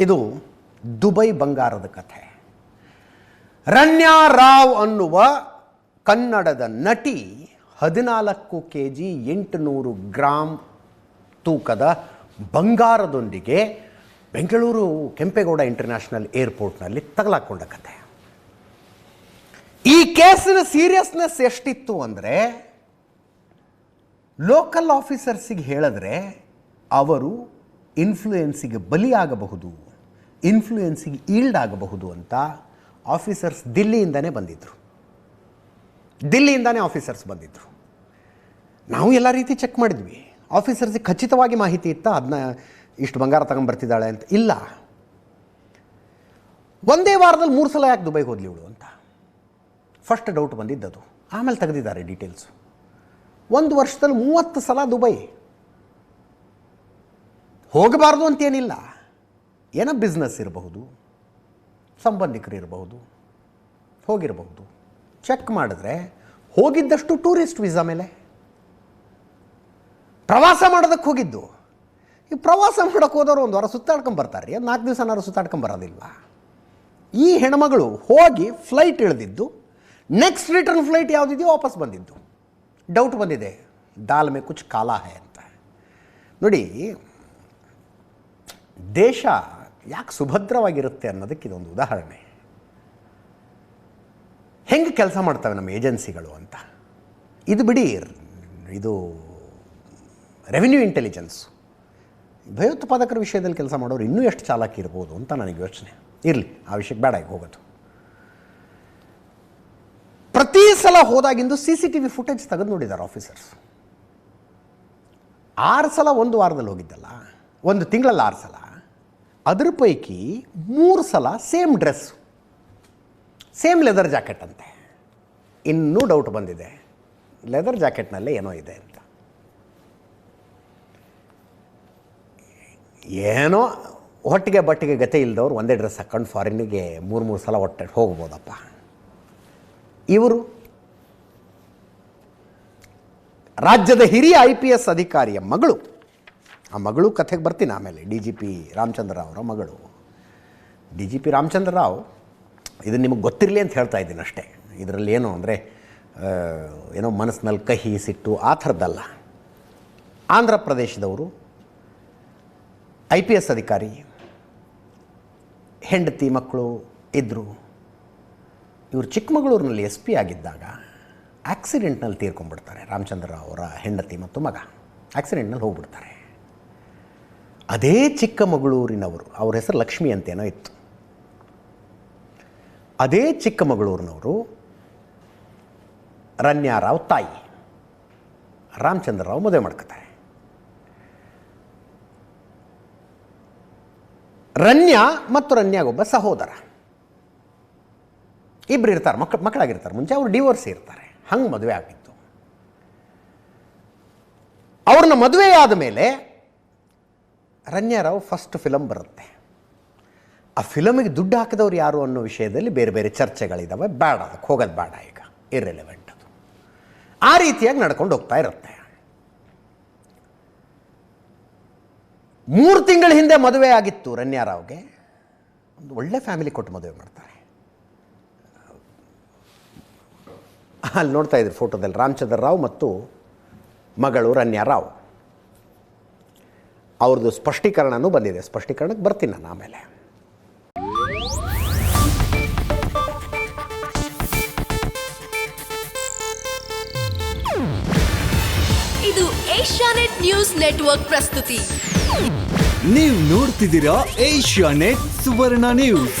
ಇದು ದುಬೈ ಬಂಗಾರದ ಕಥೆ. ರಣ್ಯಾ ರಾವ್ ಅನ್ನುವ ಕನ್ನಡದ ನಟಿ ಹದಿನಾಲ್ಕು ಕೆ ಜಿ ಎಂಟುನೂರು ಗ್ರಾಮ್ ತೂಕದ ಬಂಗಾರದೊಂದಿಗೆ ಬೆಂಗಳೂರು ಕೆಂಪೇಗೌಡ ಇಂಟರ್ನ್ಯಾಷನಲ್ ಏರ್ಪೋರ್ಟ್ನಲ್ಲಿ ತಗಲಾಕೊಂಡ ಕಥೆ. ಈ ಕೇಸಿನ ಸೀರಿಯಸ್ನೆಸ್ ಎಷ್ಟಿತ್ತು ಅಂದರೆ, ಲೋಕಲ್ ಆಫೀಸರ್ಸಿಗೆ ಹೇಳಿದ್ರೆ ಅವರು ಇನ್ಫ್ಲೂಯೆನ್ಸಿಗೆ ಬಲಿಯಾಗಬಹುದು. ಇನ್ಫ್ಲೂಯೆನ್ಸಿಗೆ ಈಲ್ಡ್ ಆಗಬಹುದು ಅಂತ ಆಫೀಸರ್ಸ್ ದಿಲ್ಲಿಯಿಂದನೇ ಬಂದಿದ್ದರು ದಿಲ್ಲಿಯಿಂದನೇ ಆಫೀಸರ್ಸ್ ಬಂದಿದ್ದರು ನಾವು ಎಲ್ಲ ರೀತಿ ಚೆಕ್ ಮಾಡಿದ್ವಿ. ಆಫೀಸರ್ಸಿಗೆ ಖಚಿತವಾಗಿ ಮಾಹಿತಿ ಇತ್ತ ಅದನ್ನ ಇಷ್ಟು ಬಂಗಾರ ತಗೊಂಬರ್ತಿದ್ದಾಳೆ ಅಂತ. ಇಲ್ಲ. ಒಂದೇ ವಾರದಲ್ಲಿ ಮೂರು ಸಲ ಯಾಕೆ ದುಬೈಗೆ ಹೋದ್ಲಿ ಇವಳು ಅಂತ. ಫಸ್ಟ್ ಡೌಟ್ ಬಂದಿದ್ದದು ಆಮೇಲೆ ತೆಗೆದಿದ್ದಾರೆ ಡೀಟೇಲ್ಸು ಒಂದು ವರ್ಷದಲ್ಲಿ ಮೂವತ್ತು ಸಲ ದುಬೈ. ಹೋಗಬಾರ್ದು ಅಂತೇನಿಲ್ಲ. ಏನೋ ಬಿಸ್ನೆಸ್ ಇರಬಹುದು, ಸಂಬಂಧಿಕರು ಇರಬಹುದು, ಹೋಗಿರಬಹುದು. ಚೆಕ್ ಮಾಡಿದ್ರೆ ಹೋಗಿದ್ದಷ್ಟು ಟೂರಿಸ್ಟ್ ವೀಸಾ ಮೇಲೆ. ಪ್ರವಾಸ ಮಾಡೋದಕ್ಕೆ ಹೋಗಿದ್ದು. ಈ ಪ್ರವಾಸ ಮಾಡೋಕ್ಕೆ ಹೋದವರು ಒಂದು ವಾರ ಸುತ್ತಾಡ್ಕೊಂಬರ್ತಾರೆ ರೀ ನಾಲ್ಕು ದಿವಸನಾರು ಸುತ್ತಾಡ್ಕೊಂಡು ಬರೋದಿಲ್ಲ ಈ ಹೆಣ್ಮಗಳು ಹೋಗಿ ಫ್ಲೈಟ್ ಇಳಿದಿದ್ದು ನೆಕ್ಸ್ಟ್ ರಿಟರ್ನ್ ಫ್ಲೈಟ್ ಯಾವುದಿದೆಯೋ ವಾಪಸ್ ಬಂದಿದ್ದು. ಡೌಟ್ ಬಂದಿದೆ. ದಾಲ್ ಮೇ ಕುಚ್ ಕಾಲ ಹೇ ಅಂತ. ನೋಡಿ, ದೇಶ ಯಾಕೆ ಸುಭದ್ರವಾಗಿರುತ್ತೆ ಅನ್ನೋದಕ್ಕೆ ಇದೊಂದು ಉದಾಹರಣೆ. ಹೆಂಗೆ ಕೆಲಸ ಮಾಡ್ತವೆ ನಮ್ಮ ಏಜೆನ್ಸಿಗಳು ಅಂತ? ಇದು ಬಿಡಿ, ಇದು ರೆವಿನ್ಯೂ ಇಂಟೆಲಿಜೆನ್ಸ್ ಭಯೋತ್ಪಾದಕರ ವಿಷಯದಲ್ಲಿ ಕೆಲಸ ಮಾಡೋರು ಇನ್ನೂ ಎಷ್ಟು ಚಾಲಾಕಿ ಇರ್ಬೋದು ಅಂತ ನನಗೆ ಯೋಚನೆ. ಇರಲಿ, ಆ ವಿಷಯಕ್ಕೆ ಬೇಡ, ಈಗ ಹೋಗೋದು. ಪ್ರತಿ ಸಲ ಹೋದಾಗಿಂದು C C T V footage ತೆಗೆದು ನೋಡಿದ್ದಾರೆ ಆಫೀಸರ್ಸ್ ಆರು ಸಲ ಒಂದು ವಾರದಲ್ಲಿ ಹೋಗಿದ್ದಲ್ಲ, ಒಂದು ತಿಂಗಳಲ್ಲಿ ಆರು ಸಲ. ಅದ್ರ ಪೈಕಿ ಮೂರು ಸಲ same dress, same leather jacket ಅಂತೆ. ಇನ್ನೂ ಡೌಟ್ ಬಂದಿದೆ, ಲೆದರ್ ಜಾಕೆಟ್ನಲ್ಲೇ ಏನೋ ಇದೆ ಅಂತ. ಏನೋ ಹೊಟ್ಟಿಗೆ ಬಟ್ಟಿಗೆ ಗತೆ ಇಲ್ಲದವ್ರು ಒಂದೇ ಡ್ರೆಸ್ ಹಾಕ್ಕೊಂಡು ಫಾರಿನ್ನಿಗೆ ಮೂರು ಮೂರು ಸಲ ಹೊಟ್ಟೆ ಹೋಗ್ಬೋದಪ್ಪ. ಇವರು ರಾಜ್ಯದ ಹಿರಿಯ ಐ ಪಿ ಎಸ್ ಅಧಿಕಾರಿಯ ಮಗಳು. ಆ ಮಗಳು ಕಥೆಗೆ ಬರ್ತೀನಿ ಆಮೇಲೆ, ಡಿ ಜಿ ಪಿ ರಾಮಚಂದ್ರ ಅವರ ಮಗಳು. D G P Ramachandra Rao, ಇದು ನಿಮಗೆ ಗೊತ್ತಿರಲಿ ಅಂತ ಹೇಳ್ತಾ ಇದ್ದೀನಿ ಅಷ್ಟೇ. ಇದರಲ್ಲಿ ಏನು ಅಂದರೆ ಏನೋ ಮನಸ್ಸಿನಲ್ಲಿ ಕಹಿ ಸಿಟ್ಟು ಆ ಥರದ್ದಲ್ಲ. ಆಂಧ್ರ ಪ್ರದೇಶದವರು, ಐ ಪಿ ಎಸ್ ಅಧಿಕಾರಿ, ಹೆಂಡತಿ ಮಕ್ಕಳು ಇದ್ದರು ಇವರು ಚಿಕ್ಕಮಗಳೂರಿನಲ್ಲಿ ಎಸ್ ಪಿ ಆಗಿದ್ದಾಗ ಆಕ್ಸಿಡೆಂಟ್ನಲ್ಲಿ ತೀರ್ಕೊಂಡ್ಬಿಡ್ತಾರೆ ರಾಮಚಂದ್ರ ಅವರ ಹೆಂಡತಿ ಮತ್ತು ಮಗ. ಆಕ್ಸಿಡೆಂಟ್ನಲ್ಲಿ ಹೋಗ್ಬಿಡ್ತಾರೆ. ಅದೇ ಚಿಕ್ಕಮಗಳೂರಿನವರು, ಅವ್ರ ಹೆಸರು ಲಕ್ಷ್ಮಿ ಅಂತೇನೋ ಇತ್ತು. ಅದೇ ಚಿಕ್ಕಮಗಳೂರಿನವರು ರನ್ಯಾರಾವ್ ತಾಯಿ ರಾಮಚಂದ್ರ ರಾವ್ ಮದುವೆ ಮಾಡ್ಕೋತಾರೆ. ರನ್ಯಾ ಮತ್ತು ರನ್ಯಾಗೊಬ್ಬ ಸಹೋದರ. ಇಬ್ಬರು ಇರ್ತಾರೆ ಮಕ್ಕಳು ಮಕ್ಕಳಾಗಿರ್ತಾರೆ, ಮುಂಚೆ ಅವರು ಡಿವೋರ್ಸ್ ಇರ್ತಾರೆ, ಹಂಗೆ ಮದುವೆ ಆಗಿತ್ತು ಅವ್ರನ್ನ ಮದುವೆ ಆದ ಮೇಲೆ ರನ್ಯಾರಾವ್ ಫಸ್ಟ್ ಫಿಲಮ್ ಬರುತ್ತೆ. ಆ ಫಿಲಮಿಗೆ ದುಡ್ಡು ಹಾಕಿದವ್ರು ಯಾರು ಅನ್ನೋ ವಿಷಯದಲ್ಲಿ ಬೇರೆ ಬೇರೆ ಚರ್ಚೆಗಳಿದ್ದಾವೆ ಬೇಡ, ಅದಕ್ಕೆ ಹೋಗೋದು ಬೇಡ ಈಗ. ಇರ್ರೆಲೆವೆಂಟ್ ಅದು. ಆ ರೀತಿಯಾಗಿ ನಡ್ಕೊಂಡು ಹೋಗ್ತಾ ಇರುತ್ತೆ. ಮೂರು ತಿಂಗಳ ಹಿಂದೆ ಮದುವೆ ಆಗಿತ್ತು ರನ್ಯಾರಾವ್ಗೆ ಒಂದು ಒಳ್ಳೆ ಫ್ಯಾಮಿಲಿ ಕೊಟ್ಟು ಮದುವೆ ಮಾಡ್ತಾರೆ. ಅಲ್ಲಿ ನೋಡ್ತಾ ಇದ್ರು ಫೋಟೋದಲ್ಲಿ ರಾಮಚಂದ್ರ ರಾವ್ ಮತ್ತು ಮಗಳು ರನ್ಯಾ ರಾವ್. ಅವ್ರದ್ದು ಸ್ಪಷ್ಟೀಕರಣನೂ ಬಂದಿದೆ. ಸ್ಪಷ್ಟೀಕರಣಕ್ಕೆ ಬರ್ತೀನಿ ನಾನು ಆಮೇಲೆ. ಇದು ಏಷ್ಯಾನೆಟ್ ನ್ಯೂಸ್ ನೆಟ್ವರ್ಕ್ ಪ್ರಸ್ತುತಿ. ನೀವು ನೋಡ್ತಿದ್ದೀರಾ ಏಷ್ಯಾ ನೆಟ್ ಸುವರ್ಣ ನ್ಯೂಸ್.